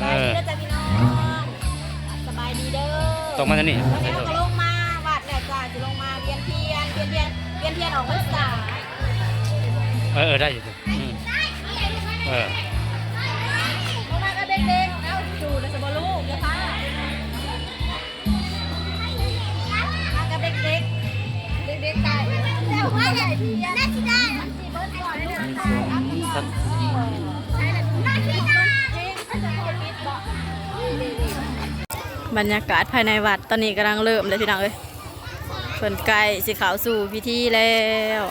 เออเด้อจ้าพี่น้องสบายดีเด้อตรงมาทางนี้วันนี้เราก็ลงมาวัดแล้วจ้าจะลงมาเวียนเทียนเวียนเทียนเวียนเทียนออกพรรษาเออเออได้อยู่อืมเออ บรรยากาศภายในวัดตอนนี้กำลังเริ่มเลยพี่น้องเอ้ยเพิ่นใกล้สิเข้าสู่พิธีแล้ว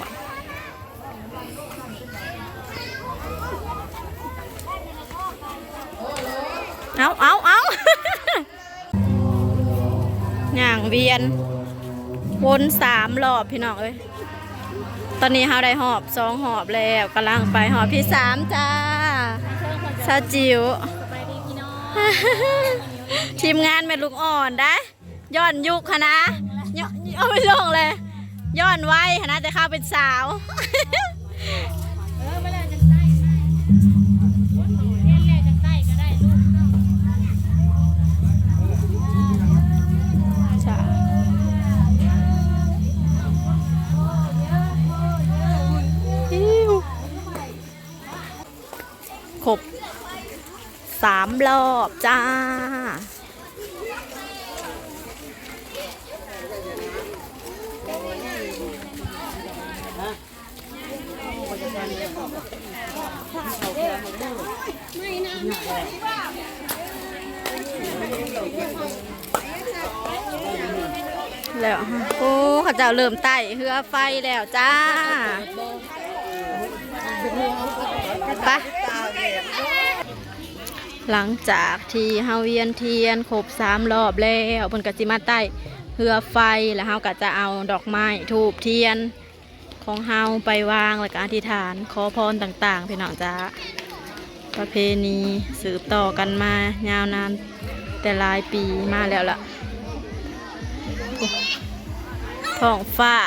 เอาเอาเอาย่างเวียน วนสามรอบพี่น้องเอ้ย ตอนนี้เราได้หอบสองหอบแล้วกำลังไปหอบที่สามจ้าซาจิ๋วสบายดีพี่น้อง ทีมงานเป็นลูกอ่อนได้ย้อนยุคคณะย้อนเอาไม่ลงเลย ย้อนไว้คณะแต่ข้าเป็นสาวเออไม่เลยจะใต้เรียนเลยจะใต้ก็ได้ลูกจ้ะอิ๊วครบ สามรอบจ้า แล้วโอ้เขาเจ้าเริ่มไต่เฮือไฟแล้วจ้าไป หลังจากที่เฮาเวียนเทียนครบสามรอบแล้วเพิ่นก็สิมาไต่เฮือไฟแล้วเฮาก็จะเอาดอกไม้ทูบเทียน ของเฮาไปวางแล้วก็อธิษฐานขอพรต่างๆพี่น้องจ้าประเพณีสืบต่อกันมายาวนานแต่หลายปีมาแล้วล่ะท้องฟ้า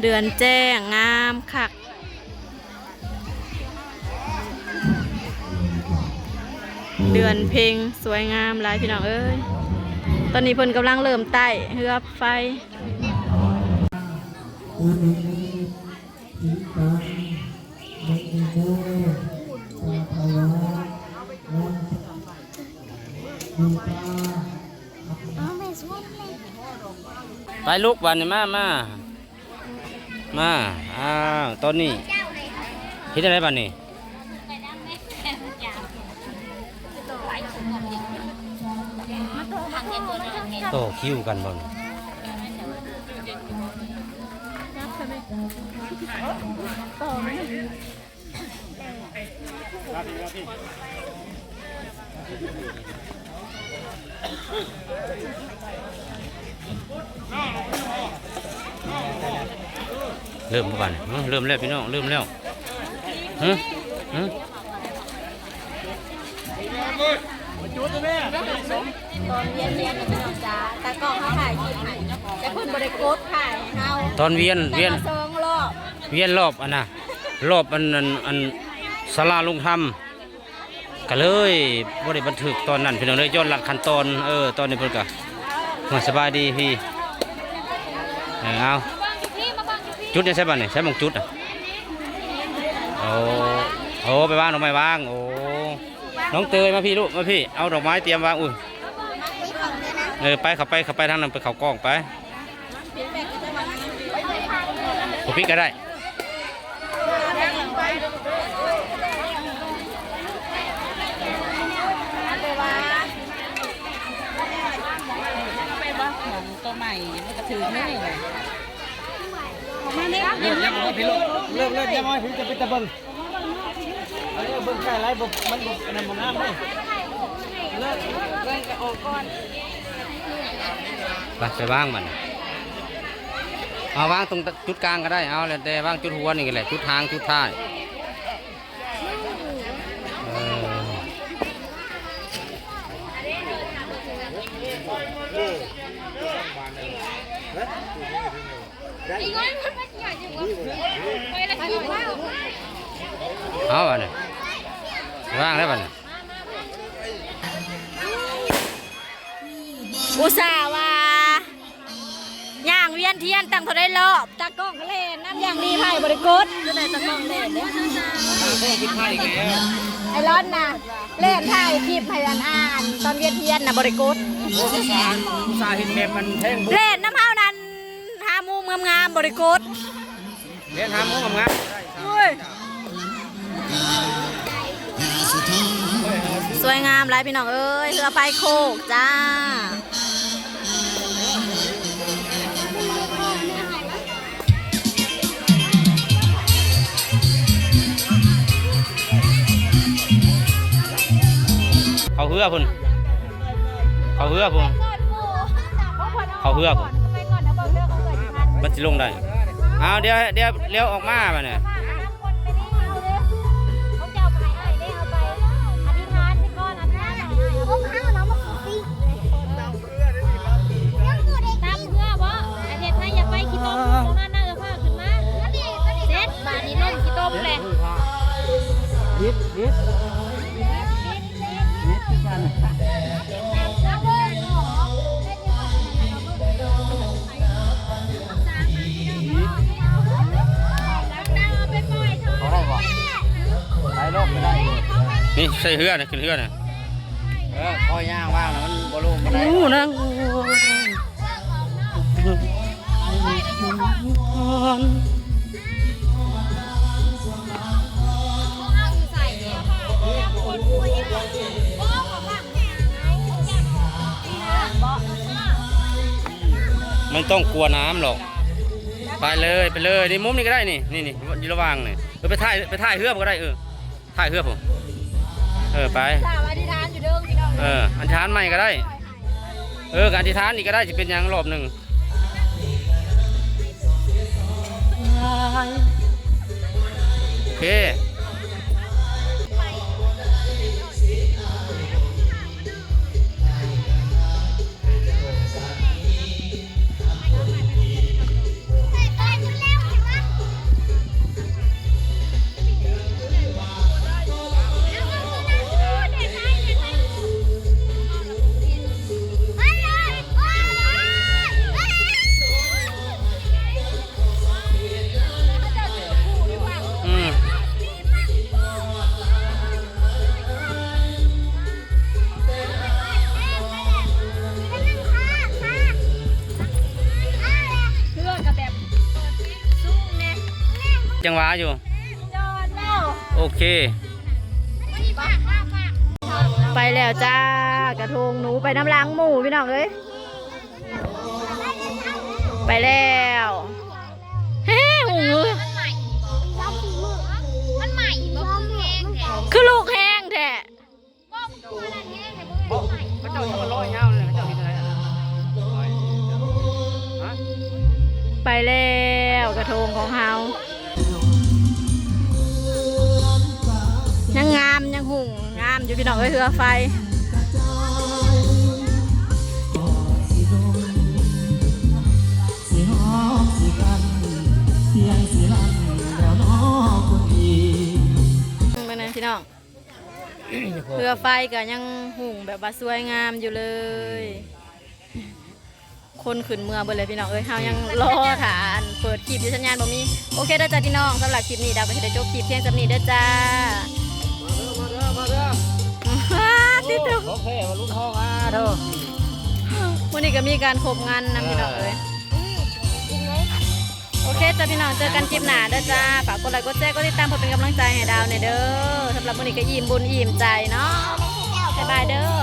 เดือนแจ้งงามคัก เดือนเพ็งสวยงามหลายพี่น้องเอ้ย ตอนนี้เพิ่นกำลังเริ่มไต่เฮือไฟไปลูกวันนี้มามามา อ้าว ตอนนี้คิดอะไรบ้านนี้ โตคิวกันบ่เริ่มบ้านเริ่มแล้วพี่น้อง เริ่มแล้วฮะฮะ ตอนเรียนเรียนพี่น้องจ้าแต่ก็เขาถ่ายคลิปให้แต่เพิ่นบ่ได้กดถ่ายให้เฮาตอนเวียนแต่เวียนมาสองรอบเวียนรอบอันน่ะรอบอันอันอันสลาลุงธรรมก็เลยบ่ได้บันทึกตอนนั้นพี่น้องเลยย้อนหลัดขั้นตอนเออตอนนี้เพิ่นก็มาสบายดีพี่เออเอาจุดยังใช่ป่ะเนี่ยใช้มงจุดอะโอ้โอ้ไปวางดอกไม้วางโอ้ น้องเตยมาพี่ลูกมาพี่ เอาดอกไม้เตรียมวางอุ้ยเออไปขับไปขับไปทางนั้นไปเขากล้องไปผมพี่ก็ได้ตัวใหม่มันก็ถือไม่เลยเริ่มยังบ่พี่ลูกเริ่มเริ่มยังบ่พี่จะเป็นตะเบิงเออเบิ่งใกล้ไรบ่มันบ่อันนั้นบ่งามเลยไปไปว่างมันเอาวางตรงจุดกลางก็ได้เอาแล้วแต่วางจุดหัวนี่ก็แหละจุดทางจุดท้ายเออเอาอันนี้ ว่างแล้วบัดอุตส่าห์ว่าย่างเวียนเทียนตั้งเท่าได้รอบตะก้องเล่นน้ำอย่างนี้ไผ่บริกรก็ได้ตากล้องเล่นเนี่ยไอ้ร้อนนะเล่นไถ่ายคลิปไห้อันอ่านตอนเวียนเทียนนะบริกรส่าห์เห็นแบบมันแท่งเล่นน้ำเผานั้นหามุมงามๆบริกรเล่นหามุมงามๆ สวยงามหลายพี่น้องเอ้ยเรือไฟโคกจ้าเขาเหือพุ่นเขาเหือพุ่นเขาเหือพุ่นมันจะลงได้เอาเดี๋ยวเดี๋ยวเลี้ยวออกมามาเนี่ย นี่ใส่เหือนะขึ้นเหือนะเออคอยย่างว่างนะมันบ่รู้บ่ได้อู้นะไม่ต้องกลัวน้ำหรอก ไปเลยไปเลยนี่มุมนี้ก็ได้นี่นี่นี่อยู่ระหว่างนี่เออไปถ่ายไปถ่ายเหือผมก็ได้เออถ่ายเหือผม เออไปสาวอธิษฐานอยู่เด้อพี่น้องเอออธิษฐานใหม่ก็ได้ เออการอธิษฐานนี่ก็ได้จะเป็นอย่างรอบหนึ่งโอเค จังหวะอยู่ โอเค ไปแล้วจ้ากระทงหนูไปน้ำล้างหมูพี่น้องเอ้ยไปแล้ว พี่น้องเอ้ยเรือไฟสีหอมสีกันเสียงสีลั่นแล้วน้อคนอีมานะพี่น้องเรือไฟก็ยังหุ่งแบบว่าสวยงามอยู่เลย คนขึ้นเมืองไปเลยพี่น้องเอ้ยเฮายังรอฐานเปิดคลิปยู่สัญาณบ่มีโอเคเด้จ้าพี่น้องสำหรับคลิปนี้ดาวก็สิได้จบคลิปเพียงสำนี้เด้อจ้า ดตัวโอเคมาลุ้นทองอะเด้อวันนี้ก็มีการครบงานนำพี่น้องเลยโอเคจ้าพี่น้องเจอกันคลิปหน้าเด้อจ้าฝากกดไลค์กดแชร์กดติดตามเพื่อเป็นกำลังใจให้ดาวในอยเด้อสำหรับวันนี้ก็อิ่มบุญอิ่มใจเนาะบ๊ายบายเด้อ